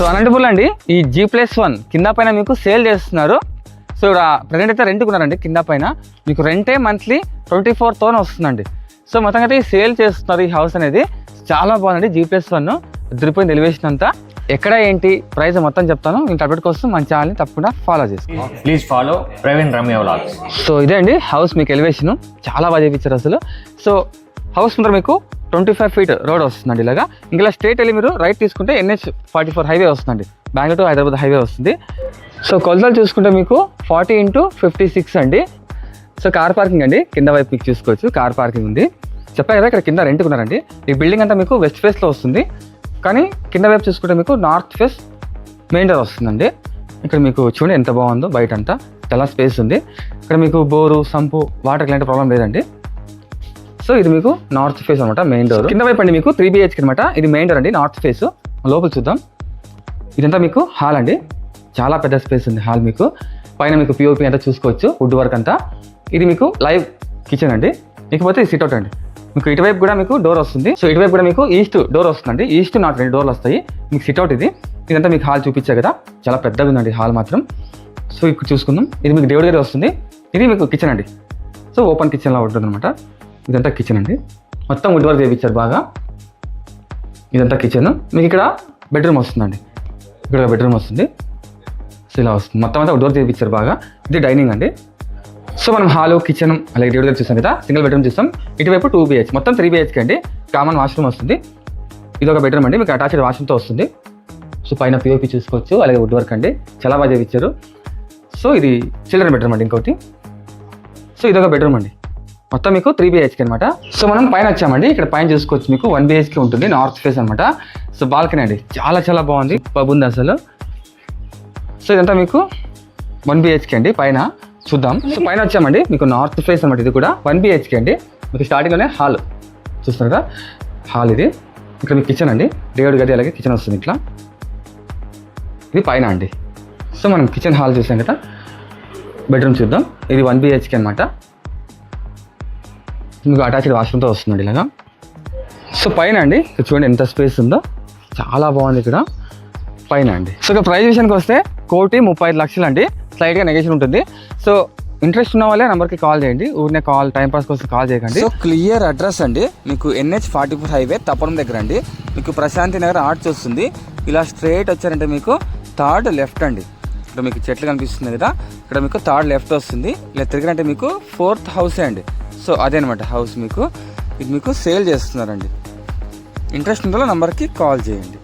So Anantapuram అండి ఈ G plus one కింద పైన మీకు సేల్ చేస్తున్నారు. సో ఇక్కడ ప్రజెంట్ అయితే రెంట్ ఉన్నారండి కింద పైన. మీకు రెంటే మంత్లీ ట్వంటీ ఫోర్ థౌసండ్ వస్తుందండి. సో మొత్తంగా అయితే ఈ సేల్ చేస్తున్నారు ఈ హౌస్ అనేది. చాలా బాగుందండి జీ ప్లస్ వన్ తిరిగిపోయింది ఎలివేషన్ అంతా. ఎక్కడ ఏంటి ప్రైస్ మొత్తం చెప్తాను. ఇంత అప్డేట్ కోసం మన ఛానల్ని తప్పకుండా ఫాలో చేసుకోండి please follow Praveen Ramya vlogs so ఇదే అండి హౌస్ మీకు ఎలివేషన్ చాలా బాగా చేయించారు అసలు. సో హౌస్ ముందర మీకు ట్వంటీ ఫైవ్ ఫీట్ రోడ్ వస్తుందండి ఇలాగా. ఇంకా స్ట్రేట్ వెళ్ళి మీరు రైట్ తీసుకుంటే ఎన్హెచ్ ఫార్టీ ఫోర్ హైవే వస్తుందండి. బెంగళూరు టు హైదరాబాద్ హైవే వస్తుంది. సో కొలతలు చూసుకుంటే మీకు ఫార్టీ ఇంటూ ఫిఫ్టీ సిక్స్ అండి. సో కార్ పార్కింగ్ అండి. కింద వైపు మీకు చూసుకోవచ్చు. కార్ పార్కింగ్ ఉంది. చెప్పా కదా ఇక్కడ కింద రెంట్ ఉన్నారండి. ఈ బిల్డింగ్ అంతా మీకు వెస్ట్ ఫేస్లో వస్తుంది. కానీ కింద వైపు చూసుకుంటే మీకు నార్త్ ఫేస్ మెయిన్ డోర్ వస్తుందండి. ఇక్కడ మీకు చూడండి ఎంత బాగుందో బయట అంతా చాలా స్పేస్ ఉంది. ఇక్కడ మీకు బోరు సంపు వాటర్ ఇలాంటి ప్రాబ్లం లేదండి. సో ఇది మీకు నార్త్ ఫేస్ అనమాట మెయిన్ డోర్ కింద వైపు అండి మీకు త్రీ బిహెచ్కి అనమాట ఇది మెయిన్ డోర్ అండి నార్త్ ఫేస్ లోపల చూద్దాం. ఇదంతా మీకు హాల్ అండి. చాలా పెద్ద స్పేస్ ఉంది హాల్ మీకు. పైన మీకు పిఓపి అంతా చూసుకోవచ్చు వుడ్ వర్క్ అంతా. ఇది మీకు లైవ్ కిచెన్ అండి. ఇకపోతే సిట్ అవుట్ అండి. మీకు ఇటువైపు కూడా మీకు డోర్ వస్తుంది. సో ఇటువైపు కూడా మీకు ఈస్ట్ డోర్ వస్తుందండి. ఈస్ట్ నాట్ రెండు డోర్లు వస్తాయి. మీకు సిట్ అవుట్ ఇది. ఇదంతా మీకు హాల్ చూపించా కదా. చాలా పెద్దగా ఉందండి హాల్ మాత్రం. సో ఇక్కడ చూసుకుందాం. ఇది మీకు దేవుడి గది వస్తుంది. ఇది మీకు కిచెన్ అండి. సో ఓపెన్ కిచెన్లో ఉంటుంది అనమాట ఇదంతా కిచెన్ అండి. మొత్తం వుడ్ వర్క్ చేయించారు బాగా. ఇదంతా కిచెన్ మీకు ఇక్కడ బెడ్రూమ్ వస్తుందండి. ఇక్కడ బెడ్రూమ్ వస్తుంది. సో ఇలా వస్తుంది. మొత్తం అంతా వుడ్ డోర్ చేయించారు బాగా. ఇది డైనింగ్ అండి. సో మనం హాలు కిచెన్ అలాగే డివిడర్ దగ్గర కదా సింగిల్ బెడ్రూమ్ చూస్తాం ఇటువైపు టూ బిహెచ్ మొత్తం త్రీ బిహెచ్కే అండి. కామన్ వాష్రూమ్ వస్తుంది. ఇది ఒక బెడ్రూమ్ అండి. మీకు అటాచ్డ్ వాష్రూమ్తో వస్తుంది. సో పైన పిఓపి చూసుకోవచ్చు. అలాగే వుడ్ వర్క్ అండి. చాలా బాగా చేయించారు. సో ఇది చిల్డ్రన్ బెడ్రూమ్ అండి ఇంకోటి. సో ఇది ఒక బెడ్రూమ్ అండి. మొత్తం మీకు త్రీ బిహెచ్కే అనమాట సో మనం పైన వచ్చామండి. ఇక్కడ పైన చూసుకోవచ్చు మీకు వన్ బిహెచ్కే ఉంటుంది నార్త్ ఫేస్ అనమాట సో బాల్కనీ అండి. చాలా చాలా బాగుంది. పబ్ అసలు. సో ఇదంతా మీకు వన్ బిహెచ్కే అండి పైన. చూద్దాం. సో పైన వచ్చామండి. మీకు నార్త్ ఫేస్ అనమాట ఇది కూడా. వన్ బిహెచ్కే అండి. మీకు స్టార్టింగ్లోనే హాల్ చూస్తున్నారు కదా? హాల్ ఇది. ఇక్కడ మీకు కిచెన్ అండి. దేవుడి గది అలాగే కిచెన్ వస్తుంది ఇట్లా. ఇది పైన అండి. సో మనం కిచెన్ హాల్ చూసాం కదా? బెడ్రూమ్ చూద్దాం. ఇది వన్ బిహెచ్కే అనమాట మీకు అటాచ్డ్ వాష్రూమ్తో వస్తుందండి ఇలాగా. సో పైన అండి చూడండి ఎంత స్పేస్ ఉందో. చాలా బాగుంది ఇక్కడ. పైన అండి. సో ఇక ప్రైస్ విషయానికి వస్తే కోటి ముప్పై ఐదు లక్షలు అండి. స్లైట్గా నెగేషన్ ఉంటుంది. సో ఇంట్రెస్ట్ ఉన్న వాళ్ళే నెంబర్కి కాల్ చేయండి. ఊరినే కాల్ టైంపాస్ కోసం కాల్ చేయకండి. సో క్లియర్ అడ్రస్ అండి. మీకు ఎన్హెచ్ ఫార్టీ ఫోర్ హైవే తప్పడం దగ్గర అండి. మీకు ప్రశాంతి నగర్ ఆర్ట్స్ వస్తుంది. ఇలా స్ట్రైట్ వచ్చారంటే మీకు థర్డ్ లెఫ్ట్ అండి. ఇక్కడ మీకు చెట్లు కనిపిస్తుంది కదా. ఇక్కడ మీకు థర్డ్ లెఫ్ట్ వస్తుంది. ఇలా తిరిగినంటే మీకు ఫోర్త్ హౌసే అండి. సో అదే అనమాట హౌస్ మీకు. ఇది మీకు సేల్ చేస్తున్నారండి. ఇంట్రెస్ట్ ఉందో నంబర్కి కాల్ చేయండి.